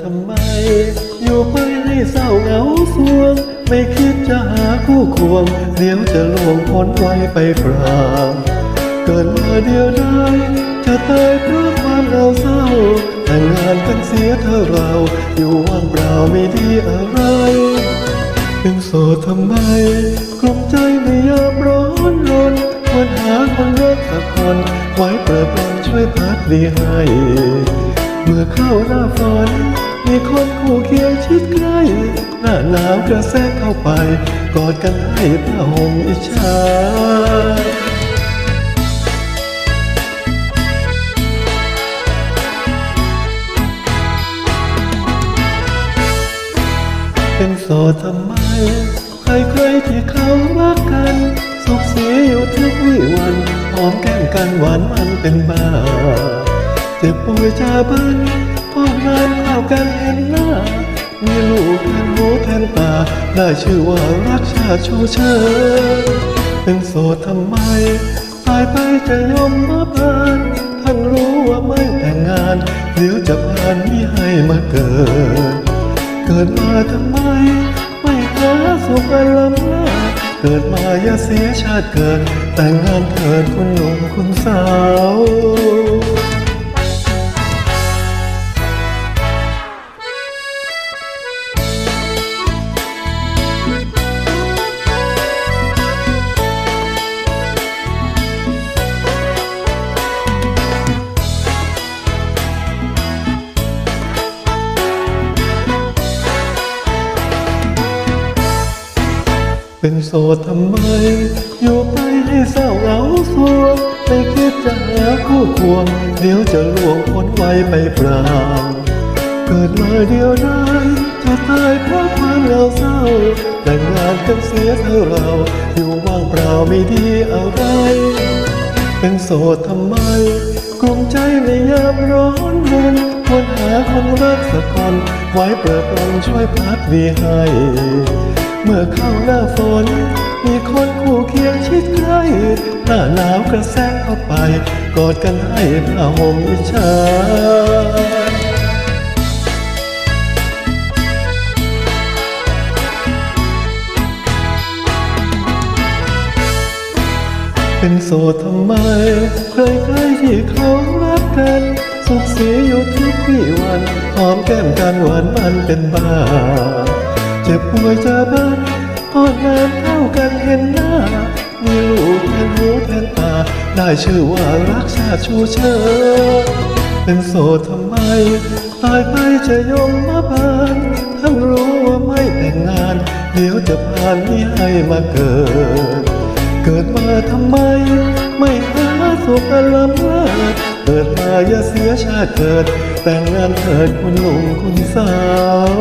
ทำไม อยู่ไปให้เศร้าเหงาสวง ไม่คิดจะหาคู่ควง เดี๋ยวจะล่วงพ้นไว้ไปเปล่าเกิดมาเดียวได้จะตายเพราะความเหงาเศร้า แต่งงานกันเสียเธอเรา อยู่ว่างเปล่าไม่ดีอะไร เป็นโสดทำไม กลุ้มใจในยามร้อนรนควรหาคนรักสักคน ไว้เปิดบานช่วยพัดดีให้ เมื่อเข้าหน้าฝนมีคนคู่เคียงชิดใกล้ หน้าหนาวกระแทกเข้าไป กอดกันให้ผ้าห่มอิจฉาเป็นโสดทำไม ใครๆที่เขารักกัน สุขเสีอยู่ทุกวี่วัน หอมแก้มกันหวานมันเป็นบ้า จ็บป่วยจาบันพ่องานข้าวกันเห็นหน้า มีลูกแทนหูแทนตา ได้ชื่อว่ารักชาชูเชิญเป็นโสดทำไม ตายไปจะยอมมาบานท่านรู้ว่าไม่แต่งงาน เดี๋ยวจะผ่านมิให้มาเกิด เกิดมาทำไม ไม่หาสุขอันล้ำหน้าเกิดมาอย่าเสียชาติเกิด แต่งงานเถิดคุณหนุ่มคุณสาว เป็นโสดทำไม อยู่ไปให้เศร้าเหงาสวไม่คิดจะหาคู่ควง เดี๋ยวจะล่วงพ้นไว้ไปเปล่า เกิดมาเดียวได้จะตายเพราะความเหงาเศร้า แต่งงานกันเสียเธอเรา อยู่ว่างเปล่าไม่ดีอะไร เป็นโสดทำไมกลุ้มใจในยามร้อนรนควรหาคนรักสักคน ไว้เปิดปลงช่วยพัดวีให้ เมื่อเข้าหน้าฝน มีคนคู่เคียงชิดใกล้ หน้าหนาวกระแทกเข้าไป กอดกันให้ผ้าห่มอิจฉาเป็นโสดทำไม ใครๆที่เขารักกัน สุขสีอยู่ทุกวี่วัน หอมแก้มกันหวานมันเป็นบ้า เจ็บป่วยจะบ้านพ่อนานเท่ากันเห็นหน้า มีลูกแทนหูแทนตา ได้ชื่อว่ารักชาติชูเชิญเป็นโสดทำไม ตายไปจะยมมาบานทั้งรู้ว่าไม่แต่งงาน เดี๋ยวจะผ่านนี้ให้มาเกิด เกิดมาทำไม ไม่หาสุขอันลำเลิศเกิดมาอย่าเสียชาติเกิด แต่งงานเถิดคุณหนุ่มคุณสาว